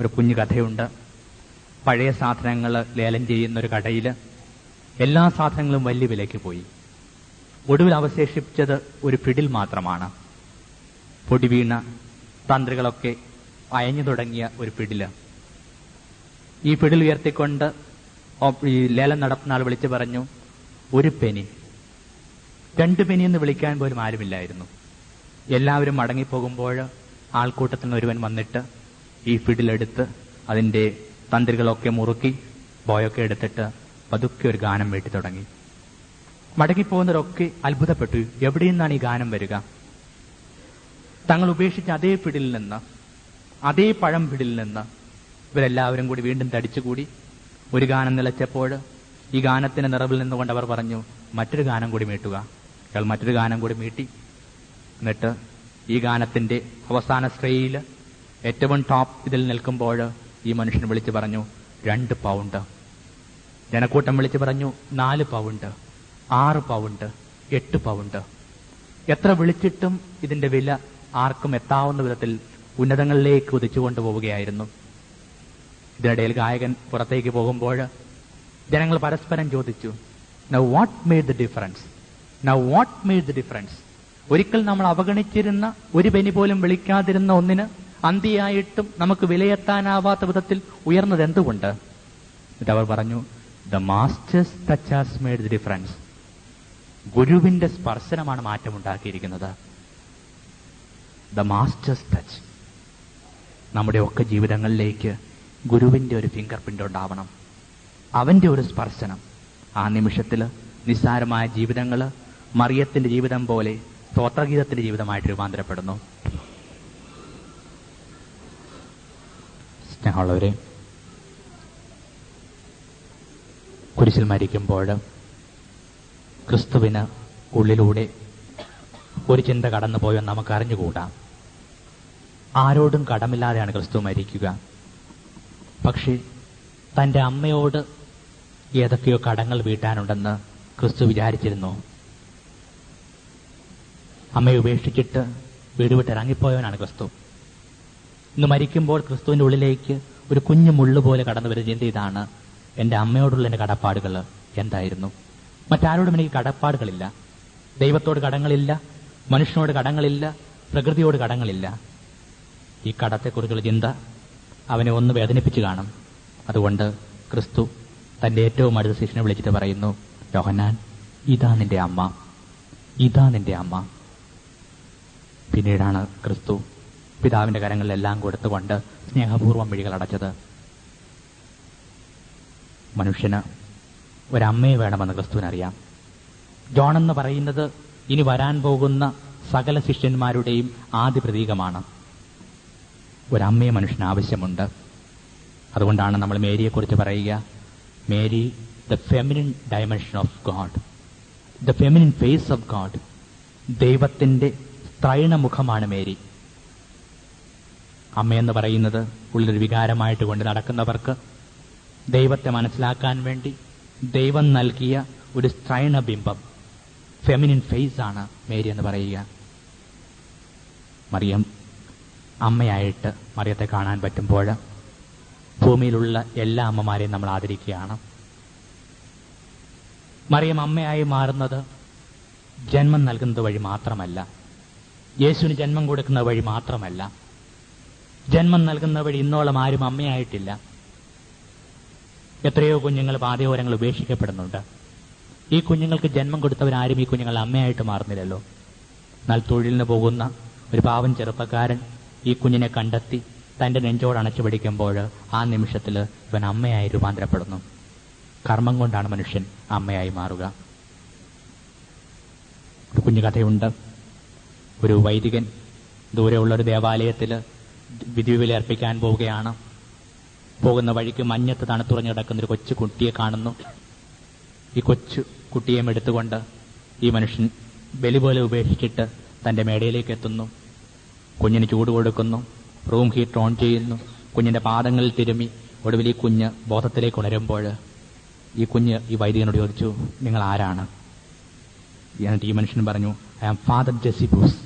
ഒരു കുഞ്ഞു കഥയുണ്ട്. പഴയ സാധനങ്ങൾ ലേലം ചെയ്യുന്ന ഒരു കടയിൽ എല്ലാ സാധനങ്ങളും വലിയ വിലയ്ക്ക് പോയി. ഒടുവിൽ അവശേഷിപ്പിച്ചത് ഒരു പിടിൽ മാത്രമാണ്. പൊടി വീണ തന്ത്രികളൊക്കെ അയഞ്ഞു തുടങ്ങിയ ഒരു പിടിൽ ഈ പിടിൽ ഉയർത്തിക്കൊണ്ട് ഈ ലേലം നടത്തുന്ന ആൾ വിളിച്ചു പറഞ്ഞു ഒരു പെനി. രണ്ട് പെനി എന്ന് വിളിക്കാൻ പോലും ആരുമില്ലായിരുന്നു. എല്ലാവരും മടങ്ങിപ്പോകുമ്പോൾ ആൾക്കൂട്ടത്തിൽ നിന്ന് ഒരുവൻ വന്നിട്ട് ഈ ഫിഡിലെടുത്ത് അതിന്റെ തന്ത്രികളൊക്കെ മുറുക്കി ബോയൊക്കെ എടുത്തിട്ട് പതുക്കെ ഒരു ഗാനം വേട്ടി തുടങ്ങി. മടങ്ങിപ്പോകുന്നവരൊക്കെ അത്ഭുതപ്പെട്ടു. എവിടെ നിന്നാണ് ഈ ഗാനം വരിക? തങ്ങൾ ഉപേക്ഷിച്ച അതേ പിടിൽ നിന്ന് അതേ പഴം പിടിൽ നിന്ന് ഇവരെല്ലാവരും കൂടി വീണ്ടും തടിച്ചുകൂടി. ഒരു ഗാനം നിലച്ചപ്പോൾ ഈ ഗാനത്തിന്റെ നിറവിൽ നിന്നുകൊണ്ട് അവർ പറഞ്ഞു മറ്റൊരു ഗാനം കൂടി മീട്ടുക. അയാൾ മറ്റൊരു ഗാനം കൂടി മീട്ടി. എന്നിട്ട് ഈ ഗാനത്തിന്റെ അവസാന ശ്രേയിൽ ഏറ്റവും ടോപ്പ് ഇതിൽ നിൽക്കുമ്പോൾ ഈ മനുഷ്യൻ വിളിച്ചു പറഞ്ഞു രണ്ട് പൗണ്ട് ജനക്കൂട്ടം വിളിച്ചു പറഞ്ഞു നാല് പൗണ്ട് ആറ് പൗണ്ട് എട്ട് പൗണ്ട് എത്ര വിളിച്ചിട്ടും ഇതിന്റെ വില ആർക്കും എത്താവുന്ന വിധത്തിൽ ഉന്നതങ്ങളിലേക്ക് ഉദിച്ചുകൊണ്ട് പോവുകയായിരുന്നു ഇതിനിടയിൽ ഗായകൻ പുറത്തേക്ക് പോകുമ്പോൾ ജനങ്ങൾ പരസ്പരം ചോദിച്ചു now what made the difference now what made the difference ഒരിക്കൽ നമ്മൾ അവഗണിച്ചിരുന്ന ഒരു പെനി പോലും വിളിക്കാതിരുന്ന ഒന്നിന് അന്തിയായിട്ടും നമുക്ക് വിലയെത്താനാവാത്ത വിധത്തിൽ ഉയർന്നത് എന്തുകൊണ്ട്? എന്നിട്ട് അവർ പറഞ്ഞു the master's touch has made the difference ഗുരുവിന്റെ സ്പർശനമാണ് മാറ്റമുണ്ടാക്കിയിരിക്കുന്നത്. ദ മാസ്റ്റേഴ്സ് ടച്ച് നമ്മുടെ ഒക്കെ ജീവിതങ്ങളിലേക്ക് ഗുരുവിന്റെ ഒരു ഫിംഗർ പ്രിന്റ് ഉണ്ടാവണം. അവന്റെ ഒരു സ്പർശനം. ആ നിമിഷത്തിൽ നിസ്സാരമായ ജീവിതങ്ങൾ മറിയത്തിന്റെ ജീവിതം പോലെ സ്തോത്രഗീതത്തിന്റെ ജീവിതമായിട്ട് രൂപാന്തരപ്പെടുന്നു. സ്നേഹമുള്ളവരെ കുരിശിൽ മരിക്കുമ്പോൾ ക്രിസ്തുവിന് ഉള്ളിലൂടെ ഒരു ചിന്ത കടന്നുപോയെന്ന് നമുക്ക് അറിഞ്ഞുകൂടാ ആരോടും കടമില്ലാതെയാണ് ക്രിസ്തു മരിക്കുക. പക്ഷേ തന്റെ അമ്മയോട് ഏതൊക്കെയോ കടങ്ങൾ വീട്ടാനുണ്ടെന്ന് ക്രിസ്തു വിചാരിച്ചിരുന്നു. അമ്മയെ ഉപേക്ഷിച്ചിട്ട് വീട് വിട്ട് ഇറങ്ങിപ്പോയവനാണ് ക്രിസ്തു. ഇന്ന് മരിക്കുമ്പോൾ ക്രിസ്തുവിന്റെ ഉള്ളിലേക്ക് ഒരു കുഞ്ഞു മുള്ളു പോലെ കടന്നു വരുന്ന ചിന്ത ഇതാണ്. എന്റെ അമ്മയോടുള്ള എന്റെ കടപ്പാടുകൾ എന്തായിരുന്നു? മറ്റാരോടും എനിക്ക് കടപ്പാടുകളില്ല. ദൈവത്തോട് കടങ്ങളില്ല മനുഷ്യനോട് കടങ്ങളില്ല പ്രകൃതിയോട് കടങ്ങളില്ല. ഈ കടത്തെക്കുറിച്ചുള്ള ചിന്ത അവനെ ഒന്ന് വേദനിപ്പിച്ചു കാണും. അതുകൊണ്ട് ക്രിസ്തു തന്റെ ഏറ്റവും അടുത്ത ശിഷ്യനെ വിളിച്ചിട്ട് പറയുന്നു യോഹന്നാൻ ഇതാ നിന്റെ അമ്മ. ഇതാ നിന്റെ അമ്മ. പിന്നീടാണ് ക്രിസ്തു പിതാവിന്റെ കരങ്ങളിലെല്ലാം കൊടുത്തുകൊണ്ട് സ്നേഹപൂർവം മിഴികൾ അടച്ചത്. മനുഷ്യന് ഒരമ്മയെ വേണമെന്ന് ക്രിസ്തുവിനറിയാം. ജോൺ എന്ന് പറയുന്നത് ഇനി വരാൻ പോകുന്ന സകല ശിഷ്യന്മാരുടെയും ആദ്യ പ്രതീകമാണ്. ഒരമ്മയെ മനുഷ്യന് ആവശ്യമുണ്ട്. അതുകൊണ്ടാണ് നമ്മൾ മേരിയെക്കുറിച്ച് പറയുക Mary the feminine dimension of God the feminine face of God ദൈവത്തിന്റെ സ്ത്രൈണമുഖമാണ് മേരി. അമ്മയെന്ന് പറയുന്നത് ഉള്ളൊരു വികാരമായിട്ട് കൊണ്ട് നടക്കുന്നവർക്ക് ദൈവത്തെ മനസ്സിലാക്കാൻ വേണ്ടി ദൈവം നൽകിയ ഒരു സ്ത്രൈണബിംബം ഫെമിനിൻ ഫേസ് ആണ് മേരി എന്ന് പറയുക. മറിയം അമ്മയായിട്ട് മറിയത്തെ കാണാൻ പറ്റുമ്പോൾ ഭൂമിയിലുള്ള എല്ലാ അമ്മമാരെയും നമ്മൾ ആദരിക്കുകയാണ്. മറിയം അമ്മയായി മാറുന്നത് ജന്മം നൽകുന്നത് വഴി മാത്രമല്ല യേശുവിന് ജന്മം കൊടുക്കുന്ന വഴി മാത്രമല്ല ജന്മം നൽകുന്ന വഴി ഇന്നോളം ആരും അമ്മയായിട്ടില്ല. എത്രയോ കുഞ്ഞുങ്ങൾ പാതയോരങ്ങൾ ഉപേക്ഷിക്കപ്പെടുന്നുണ്ട്. ഈ കുഞ്ഞുങ്ങൾക്ക് ജന്മം കൊടുത്തവരാരും ഈ കുഞ്ഞുങ്ങൾ അമ്മയായിട്ട് മാറുന്നില്ലല്ലോ. എന്നാൽ തൊഴിലിന് പോകുന്ന ഒരു പാവം ചെറുപ്പക്കാരൻ ഈ കുഞ്ഞിനെ കണ്ടെത്തി തന്റെ നെഞ്ചോട് അണച്ചു പിടിക്കുമ്പോൾ ആ നിമിഷത്തിൽ ഇവൻ അമ്മയായി രൂപാന്തരപ്പെടുന്നു. കർമ്മം കൊണ്ടാണ് മനുഷ്യൻ അമ്മയായി മാറുക. ഒരു കുഞ്ഞു കഥയുണ്ട് ഒരു വൈദികൻ ദൂരെയുള്ള ഒരു ദേവാലയത്തിൽ വിധിവില അർപ്പിക്കാൻ പോവുകയാണ്. പോകുന്ന വഴിക്ക് മഞ്ഞത്ത് തണുത്തുറഞ്ഞു കിടക്കുന്ന ഒരു കൊച്ചു കുട്ടിയെ കാണുന്നു. ഈ കൊച്ചു കുട്ടിയെ എടുത്തുകൊണ്ട് ഈ മനുഷ്യൻ ബലി പോലെ ഉപേക്ഷിച്ചിട്ട് തന്റെ മേടയിലേക്ക് എത്തുന്നു. കുഞ്ഞിന് ചൂട് കൊടുക്കുന്നു. റൂം ഹീറ്റ് ഓൺ ചെയ്യുന്നു. കുഞ്ഞിന്റെ പാദങ്ങളിൽ തിരുമി ഒടുവിൽ ഈ കുഞ്ഞ് ബോധത്തിലേക്ക് ഉണരുമ്പോൾ ഈ കുഞ്ഞ് ഈ വൈദികനോട് ചോദിച്ചു നിങ്ങൾ ആരാണ്? എന്നിട്ട് ഈ മനുഷ്യൻ പറഞ്ഞു I am Father Jesibus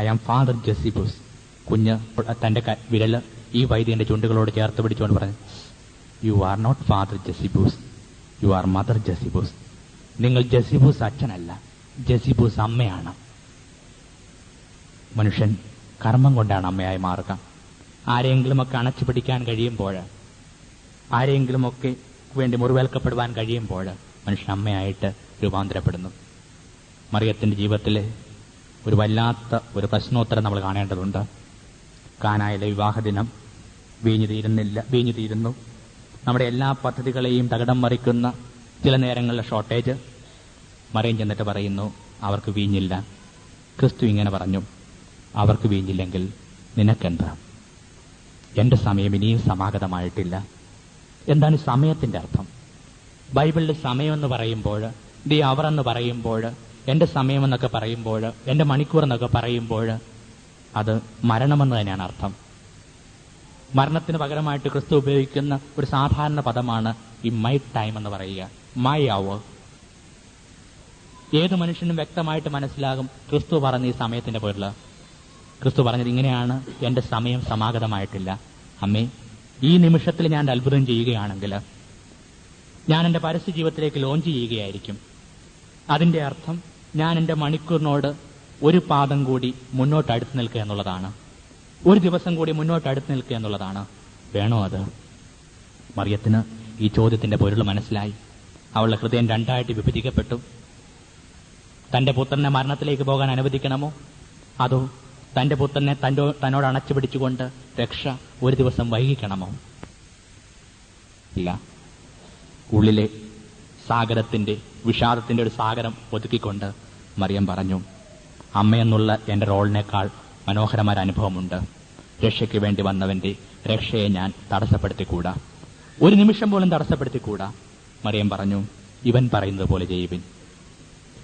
I am Father Jesibus കുഞ്ഞ് തന്റെ വിരൽ ഈ വൈദ്യന്റെ ചുണ്ടുകളോട് ചേർത്ത് പിടിച്ചുകൊണ്ട് പറഞ്ഞു you are not Father Jesibus you are Mother Jesibus നിങ്ങൾ ജസിബൂസ് അച്ഛനല്ല ജസിബൂസ് അമ്മയാണ്. മനുഷ്യൻ കർമ്മം കൊണ്ടാണ് അമ്മയായി മാറുക. ആരെങ്കിലുമൊക്കെ അണച്ചു പിടിക്കാൻ കഴിയുമ്പോൾ ആരെങ്കിലുമൊക്കെ വേണ്ടി മുറിവേൽക്കപ്പെടുവാൻ കഴിയുമ്പോൾ മനുഷ്യൻ അമ്മയായിട്ട് രൂപാന്തരപ്പെടുന്നു. മറിയത്തിന്റെ ജീവിതത്തിലെ ഒരു വല്ലാത്ത ഒരു പ്രശ്നോത്തരം നമ്മൾ കാണേണ്ടതുണ്ട്. കാനായിലെ വിവാഹദിനം. വീഞ്ഞു തീരുന്നില്ല വീഞ്ഞു തീരുന്നു. നമ്മുടെ എല്ലാ പദ്ധതികളെയും തകടം മറിക്കുന്ന ചില നേരങ്ങളിലെ ഷോർട്ടേജ് മറിയം ചെന്നിട്ട് പറയുന്നു അവർക്ക് വീഞ്ഞില്ല. ക്രിസ്തു ഇങ്ങനെ പറഞ്ഞു അവർക്ക് വീഞ്ഞില്ലെങ്കിൽ നിനക്കെന്താ? എന്റെ സമയം ഇനിയും സമാഗതമായിട്ടില്ല. എന്താണ് സമയത്തിന്റെ അർത്ഥം? ബൈബിളിൽ സമയമെന്ന് പറയുമ്പോൾ ദി അവർ എന്ന് പറയുമ്പോൾ എന്റെ സമയമെന്നൊക്കെ പറയുമ്പോൾ എന്റെ മണിക്കൂർ എന്നൊക്കെ പറയുമ്പോൾ അത് മരണമെന്ന് തന്നെയാണ് അർത്ഥം. മരണത്തിന് പകരമായിട്ട് ക്രിസ്തു ഉപയോഗിക്കുന്ന ഒരു സാധാരണ പദമാണ് ഈ മൈ ടൈം എന്ന് പറയുക. മൈ അവർ ഏത് മനുഷ്യനും വ്യക്തമായിട്ട് മനസ്സിലാകും ക്രിസ്തു പറഞ്ഞ ഈ സമയത്തിന്റെ പേരിൽ ക്രിസ്തു പറഞ്ഞത് ഇങ്ങനെയാണ് എന്റെ സമയം സമാഗതമായിട്ടില്ല. അമ്മേ ഈ നിമിഷത്തിൽ ഞാൻ അത്ഭുതം ചെയ്യുകയാണെങ്കിൽ ഞാൻ എന്റെ പരസ്യ ജീവിതത്തിലേക്ക് ലോഞ്ച് ചെയ്യുകയായിരിക്കും. അതിന്റെ അർത്ഥം ഞാൻ എന്റെ മണിക്കൂറിനോട് ഒരു പാദം കൂടി മുന്നോട്ട് അടുത്ത് നിൽക്കുക എന്നുള്ളതാണ്. ഒരു ദിവസം കൂടി മുന്നോട്ട് അടുത്ത് നിൽക്കുക എന്നുള്ളതാണ്. വേണോ അത്? മറിയത്തിന് ഈ ചോദ്യത്തിന്റെ പൊരുൾ മനസ്സിലായി. അവളുടെ ഹൃദയം രണ്ടായിട്ട് വിഭജിക്കപ്പെട്ടു. തന്റെ പുത്രനെ മരണത്തിലേക്ക് പോകാൻ അനുവദിക്കണമോ? അതോ തന്റെ പുത്രനെ തന്റെ തന്നോട് അണച്ചു പിടിച്ചുകൊണ്ട് രക്ഷ ഒരു ദിവസം വൈകിക്കണമോ? ഇല്ല. ഉള്ളിലെ സാഗരത്തിന്റെ വിഷാദത്തിന്റെ ഒരു സാഗരം ഒതുക്കിക്കൊണ്ട് മറിയം പറഞ്ഞു അമ്മയെന്നുള്ള എന്റെ റോളിനേക്കാൾ മനോഹരമായ അനുഭവമുണ്ട്. രക്ഷയ്ക്ക് വേണ്ടി വന്നവന്റെ രക്ഷയെ ഞാൻ തടസ്സപ്പെടുത്തിക്കൂടാ. ഒരു നിമിഷം പോലും തടസ്സപ്പെടുത്തിക്കൂടാ. മറിയം പറഞ്ഞു ഇവൻ പറയുന്നത് പോലെ ചെയ്യുവിൻ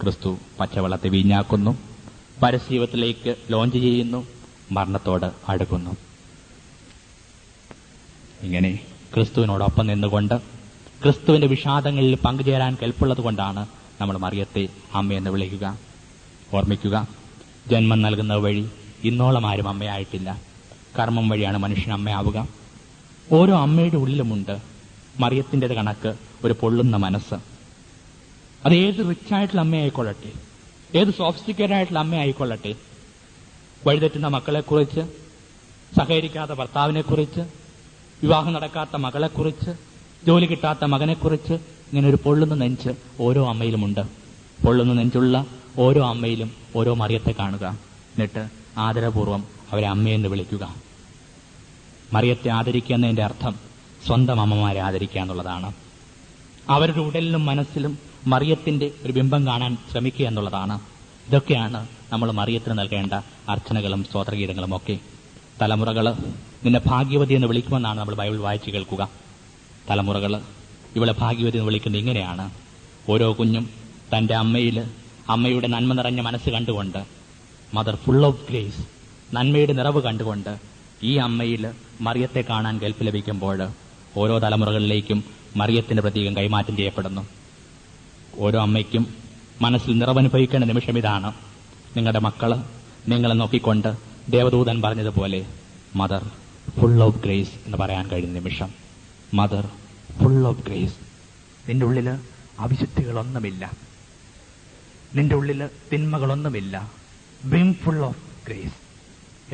ക്രിസ്തു പച്ചവെള്ളത്തെ വീഞ്ഞാക്കുന്നു പരസ്യീവത്തിലേക്ക് ലോഞ്ച് ചെയ്യുന്നു മരണത്തോട് അടുക്കുന്നു. ഇങ്ങനെ ക്രിസ്തുവിനോടൊപ്പം നിന്നുകൊണ്ട് ക്രിസ്തുവിന്റെ വിഷാദങ്ങളിൽ പങ്കുചേരാൻ കെൽപ്പുള്ളത് കൊണ്ടാണ് നമ്മൾ മറിയത്തെ അമ്മയെന്ന് വിളിക്കുക ഓർമ്മിക്കുക. ജന്മം നൽകുന്ന വഴി ഇന്നോളം ആരും അമ്മയായിട്ടില്ല. കർമ്മം വഴിയാണ് മനുഷ്യൻ അമ്മയാവുക. ഓരോ അമ്മയുടെ ഉള്ളിലുമുണ്ട് മറിയത്തിന്റെത് കണക്ക് ഒരു പൊള്ളുന്ന മനസ്സ്. അത് ഏത് റിച്ച് ആയിട്ടുള്ള അമ്മയായിക്കൊള്ളട്ടെ? ഏത് സോഫിസ്റ്റിക്കേറ്റഡ് ആയിട്ടുള്ള അമ്മയായിക്കൊള്ളട്ടെ? വഴിതെറ്റുന്ന മക്കളെക്കുറിച്ച് സഹകരിക്കാത്ത ഭർത്താവിനെക്കുറിച്ച് വിവാഹം നടക്കാത്ത മകളെക്കുറിച്ച് ജോലി കിട്ടാത്ത മകനെക്കുറിച്ച് ഇങ്ങനെ ഒരു പൊള്ളുന്ന നെഞ്ച് ഓരോ അമ്മയിലുമുണ്ട്. പൊള്ളുന്ന നെഞ്ചുള്ള ഓരോ അമ്മയിലും ഓരോ മറിയത്തെ കാണുക. എന്നിട്ട് ആദരപൂർവം അവരെ അമ്മയെന്ന് വിളിക്കുക. മറിയത്തെ ആദരിക്കുക എന്നതിന്റെ അർത്ഥം സ്വന്തം അമ്മമാരെ ആദരിക്കുക എന്നുള്ളതാണ്. അവരുടെ ഉടലിലും മനസ്സിലും മറിയത്തിന്റെ ഒരു ബിംബം കാണാൻ ശ്രമിക്കുക എന്നുള്ളതാണ്. ഇതൊക്കെയാണ് നമ്മൾ മറിയത്തിന് നൽകേണ്ട അർച്ചനകളും സ്തോത്രഗീതങ്ങളും ഒക്കെ. തലമുറകൾ നിന്നെ ഭാഗ്യവതി എന്ന് വിളിക്കുമെന്നാണ് നമ്മൾ ബൈബിൾ വായിച്ചു കേൾക്കുക. തലമുറകൾ ഇവളെ ഭാഗ്യവതി എന്ന് വിളിക്കുന്നത് ഇങ്ങനെയാണ്. ഓരോ കുഞ്ഞും തന്റെ അമ്മയിൽ അമ്മയുടെ നന്മ നിറഞ്ഞ മനസ്സ് കണ്ടുകൊണ്ട് മദർ ഫുൾ ഓഫ് ഗ്രേസ് നന്മയുടെ നിറവ് കണ്ടുകൊണ്ട് ഈ അമ്മയിൽ മറിയത്തെ കാണാൻ കേൾപ്പ് ലഭിക്കുമ്പോൾ ഓരോ തലമുറകളിലേക്കും മറിയത്തിന്റെ പ്രതീകം കൈമാറ്റം ചെയ്യപ്പെടുന്നു. ഓരോ അമ്മയ്ക്കും മനസ്സിൽ നിറവനുഭവിക്കേണ്ട നിമിഷം ഇതാണ്. നിങ്ങളുടെ മക്കൾ നിങ്ങളെ നോക്കിക്കൊണ്ട് ദേവദൂതൻ പറഞ്ഞതുപോലെ മദർ ഫുൾ ഓഫ് ഗ്രേസ് എന്ന് പറയാൻ കഴിയുന്ന നിമിഷം. മദർ ഫുൾ ഓഫ് ഗ്രേസ് നിന്റെ ഉള്ളിൽ അവിശുദ്ധികളൊന്നുമില്ല. നിന്റെ ഉള്ളിൽ തിന്മകളൊന്നുമില്ല. ബിം ഫുൾ ഓഫ് ഗ്രേസ്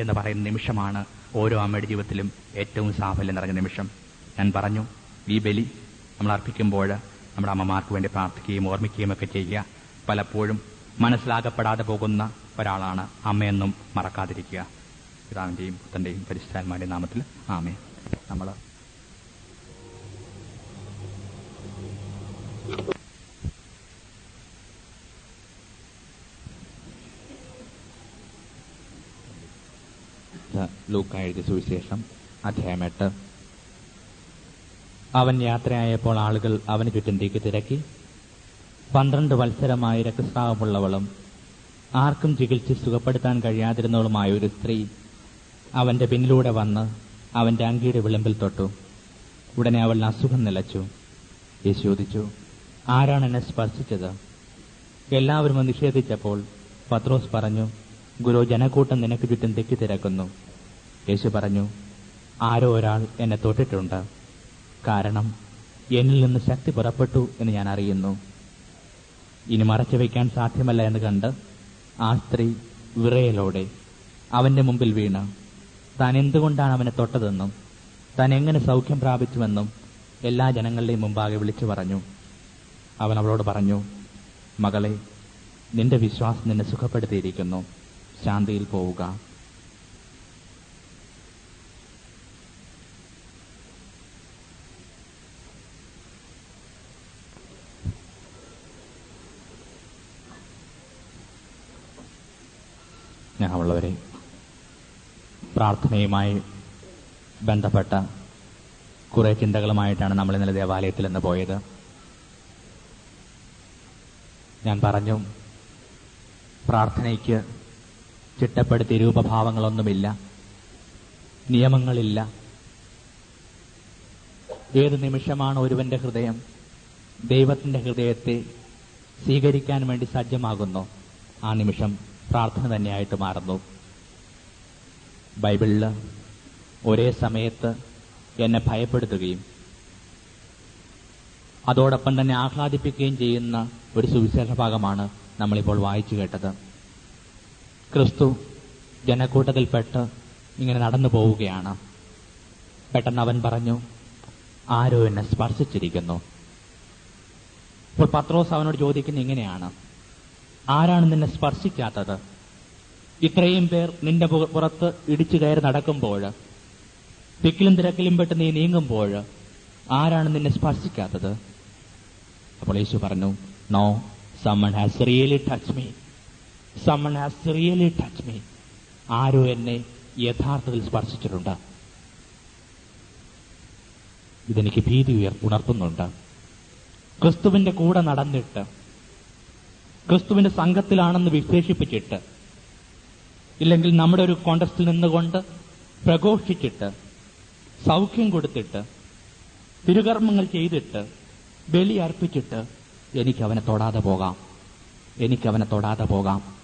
എന്ന് പറയുന്ന നിമിഷമാണ് ഓരോ അമ്മയുടെ ജീവിതത്തിലും ഏറ്റവും സാഫല്യം നിറഞ്ഞ നിമിഷം. ഞാൻ പറഞ്ഞു ഈ ബലി നമ്മൾ അർപ്പിക്കുമ്പോൾ നമ്മുടെ അമ്മമാർക്ക് വേണ്ടി പ്രാർത്ഥിക്കുകയും ഓർമ്മിക്കുകയും ഒക്കെ ചെയ്യുക. പലപ്പോഴും മനസ്സിലാകപ്പെടാതെ പോകുന്ന ഒരാളാണ് അമ്മയെന്നും മറക്കാതിരിക്കുക. പിതാവിന്റെയും പുത്തന്റെയും പരിശുദ്ധാത്മാരുടെയും നാമത്തിൽ ആമേ നമ്മൾ ലൂക്ക എഴുതിയ സുവിശേഷം അധ്യായം എട്ട്. അവൻ യാത്രയായപ്പോൾ ആളുകൾ അവന് ചുറ്റും തീക്ക് തിരക്കി. പന്ത്രണ്ട് വത്സരമായി രക്തസ്രാവമുള്ളവളും ആർക്കും ചികിത്സ സുഖപ്പെടുത്താൻ കഴിയാതിരുന്നവളുമായ ഒരു സ്ത്രീ അവന്റെ പിന്നിലൂടെ വന്ന് അവന്റെ അങ്കിയുടെ വിളിമ്പിൽ തൊട്ടു. ഉടനെ അവൾ അസുഖം നിലച്ചു. യേശു ചോദിച്ചു ആരാണ് എന്നെ സ്പർശിച്ചത്? എല്ലാവരും നിഷേധിച്ചപ്പോൾ പത്രോസ് പറഞ്ഞു ഗുരു ജനക്കൂട്ടം നിനക്ക് ചുറ്റും തിരക്കുന്നു. യേശു പറഞ്ഞു ആരോ ഒരാൾ എന്നെ തൊട്ടിട്ടുണ്ട്. കാരണം എന്നിൽ നിന്ന് ശക്തി പുറപ്പെട്ടു എന്ന് ഞാൻ അറിയുന്നു. ഇനി മറച്ചു വയ്ക്കാൻ സാധ്യമല്ല എന്ന് കണ്ട് ആ സ്ത്രീ വിറയലോടെ അവന്റെ മുമ്പിൽ വീണ്. താൻ എന്തുകൊണ്ടാണ് അവനെ തൊട്ടതെന്നും താൻ എങ്ങനെ സൗഖ്യം പ്രാപിച്ചുവെന്നും എല്ലാ ജനങ്ങളുടെയും മുമ്പാകെ വിളിച്ചു പറഞ്ഞു. അവൻ അവളോട് പറഞ്ഞു മകളെ നിന്റെ വിശ്വാസം നിന്നെ സുഖപ്പെടുത്തിയിരിക്കുന്നു. ശാന്തിയിൽ പോവുക സ്നേഹമുള്ളവരെ പ്രാർത്ഥനയുമായി ബന്ധപ്പെട്ട കുറേ ചിന്തകളുമായിട്ടാണ് നമ്മൾ ഇന്നലെ ദേവാലയത്തിൽ നിന്ന് പോയത്. ഞാൻ പറഞ്ഞു പ്രാർത്ഥനയ്ക്ക് ചിട്ടപ്പെടുത്തിയ രൂപഭാവങ്ങളൊന്നുമില്ല നിയമങ്ങളില്ല. ഏത് നിമിഷമാണ് ഒരുവന്റെ ഹൃദയം ദൈവത്തിന്റെ ഹൃദയത്തെ സ്വീകരിക്കാൻ വേണ്ടി സജ്ജമാകുന്നു ആ നിമിഷം പ്രാർത്ഥന തന്നെയായിട്ട് മാറുന്നു. ബൈബിളിൽ ഒരേ സമയത്ത് എന്നെ ഭയപ്പെടുത്തുകയും അതോടൊപ്പം തന്നെ ആഹ്ലാദിപ്പിക്കുകയും ചെയ്യുന്ന ഒരു സുവിശേഷ ഭാഗമാണ് നമ്മളിപ്പോൾ വായിച്ചു കേട്ടത്. ക്രിസ്തു ജനക്കൂട്ടത്തിൽപ്പെട്ട് ഇങ്ങനെ നടന്നു പോവുകയാണ്. പെട്ടെന്ന് അവൻ പറഞ്ഞു ആരോ എന്നെ സ്പർശിച്ചിരിക്കുന്നു. ഇപ്പോൾ പത്രോസ് അവനോട് ചോദിക്കുന്ന ഇങ്ങനെയാണ് ആരാണ് നിന്നെ സ്പർശിക്കാത്തത്? ഇത്രയും പേർ നിന്റെ പുറത്ത് ഇടിച്ചു കയറി നടക്കുമ്പോൾ തിക്കിലും തിരക്കിലും പെട്ട് നീ നീങ്ങുമ്പോൾ ആരാണ് നിന്നെ സ്പർശിക്കാത്തത്? അപ്പോൾ യേശു പറഞ്ഞു no someone has really touch me someone has really touch me ആരോ എന്നെ യഥാർത്ഥത്തിൽ സ്പർശിച്ചിട്ടുണ്ട്. ഇതെനിക്ക് ഭീതി ഉയർ ഉണർത്തുന്നുണ്ട്. ക്രിസ്തുവിന്റെ കൂടെ നടന്നിട്ട് ക്രിസ്തുവിന്റെ സംഘത്തിലാണെന്ന് വിശേഷിപ്പിച്ചിട്ട് ഇല്ലെങ്കിൽ നമ്മുടെ ഒരു കോണ്ടസ്റ്റിൽ നിന്നുകൊണ്ട് പ്രഘോഷിച്ചിട്ട് സൗഖ്യം കൊടുത്തിട്ട് തിരുകർമ്മങ്ങൾ ചെയ്തിട്ട് ബലി അർപ്പിച്ചിട്ട് എനിക്ക് അവനെ തൊടാതെ പോകാം. എനിക്ക് അവനെ തൊടാതെ പോകാം.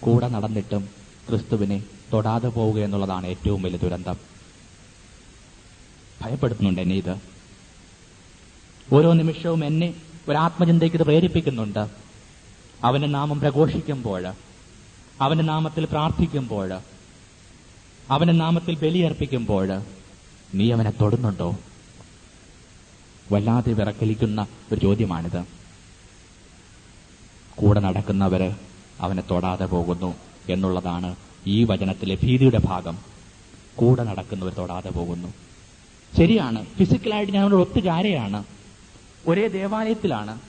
കൂടെ നടന്നിട്ടും ക്രിസ്തുവിനെ തൊടാതെ പോവുക എന്നുള്ളതാണ് ഏറ്റവും വലിയ ദുരന്തം. ഭയപ്പെടുത്തുന്നുണ്ട് എന്നെ ഇത്. ഓരോ നിമിഷവും എന്നെ ഒരു ആത്മചിന്തയ്ക്ക് ഇത് പ്രേരിപ്പിക്കുന്നുണ്ട്. അവന്റെ നാമം പ്രഘോഷിക്കുമ്പോൾ അവന്റെ നാമത്തിൽ പ്രാർത്ഥിക്കുമ്പോൾ അവന്റെ നാമത്തിൽ ബലിയർപ്പിക്കുമ്പോൾ നീ അവനെ തൊടുന്നുണ്ടോ? വല്ലാതെ വിറക്കലിക്കുന്ന ഒരു ചോദ്യമാണിത്. കൂടെ നടക്കുന്നവര് അവനെ തൊടാതെ പോകുന്നു എന്നുള്ളതാണ് ഈ വചനത്തിലെ ഭീതിയുടെ ഭാഗം. കൂടെ നടക്കുന്നവർ തൊടാതെ പോകുന്നു. ശരിയാണ് ഫിസിക്കലായിട്ട് ഞാൻ അവരോട് ഒത്തുചാരയാണ് ഒരേ ദേവാലയത്തിലാണ്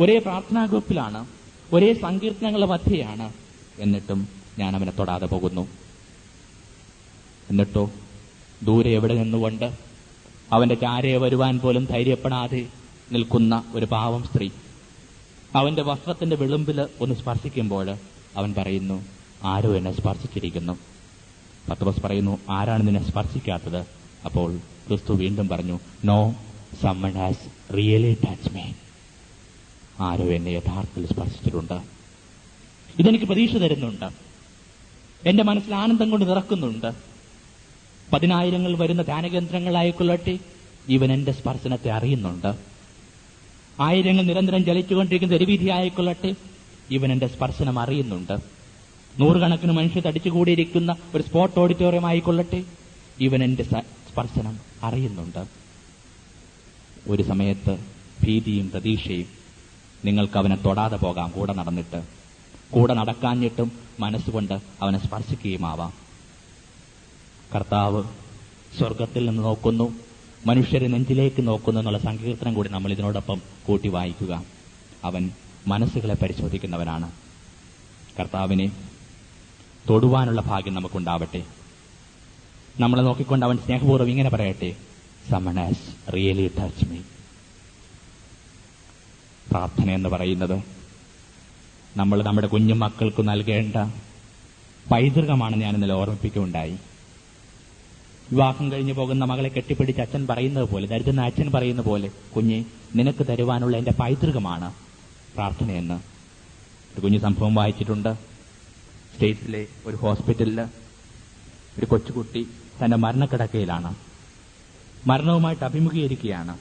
ഒരേ പ്രാർത്ഥനാ ഗ്രൂപ്പിലാണ് ഒരേ സങ്കീർത്തനങ്ങളുടെ മധ്യയാണ്. എന്നിട്ടും ഞാൻ അവനെ തൊടാതെ പോകുന്നു. എന്നിട്ടോ ദൂരെ എവിടെ നിന്നുകൊണ്ട് അവന്റെ ചാരയെ വരുവാൻ പോലും ധൈര്യപ്പെടാതെ നിൽക്കുന്ന ഒരു പാവം സ്ത്രീ. അവന്റെ വസ്ത്രത്തിന്റെ വിളുമ്പിൽ ഒന്ന് സ്പർശിക്കുമ്പോൾ അവൻ പറയുന്നു ആരോ എന്നെ സ്പർശിച്ചിരിക്കുന്നു? പത്രോസ് പറയുന്നു ആരാണ് നിന്നെ സ്പർശിക്കാത്തത്? അപ്പോൾ ക്രിസ്തു വീണ്ടും പറഞ്ഞു no someone has really touch me ആരോ എന്നെ യഥാർത്ഥത്തിൽ സ്പർശിച്ചിട്ടുണ്ട്. ഇതെനിക്ക് പ്രതീക്ഷ തരുന്നുണ്ട്. എന്റെ മനസ്സിൽ ആനന്ദം കൊണ്ട് നിറക്കുന്നുണ്ട്. പതിനായിരങ്ങൾ വരുന്ന ധ്യാനകേന്ദ്രങ്ങളായിക്കൊള്ളട്ടെ ഇവൻ എന്റെ സ്പർശനത്തെ അറിയുന്നുണ്ട്. ആയിരങ്ങൾ നിരന്തരം ചലിച്ചുകൊണ്ടിരിക്കുന്ന തെരുവീതി ആയിക്കൊള്ളട്ടെ ഇവൻ എന്റെ സ്പർശനം അറിയുന്നുണ്ട്. നൂറുകണക്കിന് മനുഷ്യർ തടിച്ചുകൂടിയിരിക്കുന്ന ഒരു സ്പോട്ട് ഓഡിറ്റോറിയം ആയിക്കൊള്ളട്ടെ ഇവൻ എന്റെ സ്പർശനം അറിയുന്നുണ്ട്. ഒരു സമയത്ത് ഭീതിയും പ്രതീക്ഷയും നിങ്ങൾക്ക് അവനെ തൊടാതെ പോകാം കൂടെ നടന്നിട്ട്. കൂടെ നടക്കാഞ്ഞിട്ടും മനസ്സുകൊണ്ട് അവനെ സ്പർശിക്കുകയുമാവാം. കർത്താവ് സ്വർഗത്തിൽ നിന്ന് നോക്കുന്നു മനുഷ്യരെ നെഞ്ചിലേക്ക് നോക്കുന്നു എന്നുള്ള സങ്കീർത്തനം കൂടി നമ്മൾ ഇതിനോടൊപ്പം കൂട്ടി വായിക്കുക. അവൻ മനസ്സുകളെ പരിശോധിക്കുന്നവനാണ്. കർത്താവിനെ തൊടുവാനുള്ള ഭാഗ്യം നമുക്കുണ്ടാവട്ടെ. നമ്മളെ നോക്കിക്കൊണ്ട് അവൻ സ്നേഹപൂർവം ഇങ്ങനെ പറയട്ടെ സമണാസ് റിയലി ടച്ച് മീ പ്രാർത്ഥന എന്ന് പറയുന്നത് നമ്മൾ നമ്മുടെ കുഞ്ഞു മക്കൾക്ക് നൽകേണ്ട പൈതൃകമാണ് ഞാൻ ഇന്നലെ ഓർമ്മിപ്പിക്കുകയുണ്ടായി. വിവാഹം കഴിഞ്ഞു പോകുന്ന മകളെ കെട്ടിപ്പിടിച്ച് അച്ഛൻ പറയുന്നത് പോലെ ദരിദ്രന അച്ഛൻ പറയുന്ന പോലെ കുഞ്ഞെ നിനക്ക് തരുവാനുള്ള എന്റെ പൈതൃകമാണ് പ്രാർത്ഥനയെന്ന്. ഒരു കുഞ്ഞു സംഭവം വായിച്ചിട്ടുണ്ട്. സ്റ്റേറ്റ്സിലെ ഒരു ഹോസ്പിറ്റലിൽ ഒരു കൊച്ചുകുട്ടി തന്റെ മരണക്കിടക്കയിലാണ്. മരണവുമായിട്ട് അഭിമുഖീകരിക്കുകയാണ്.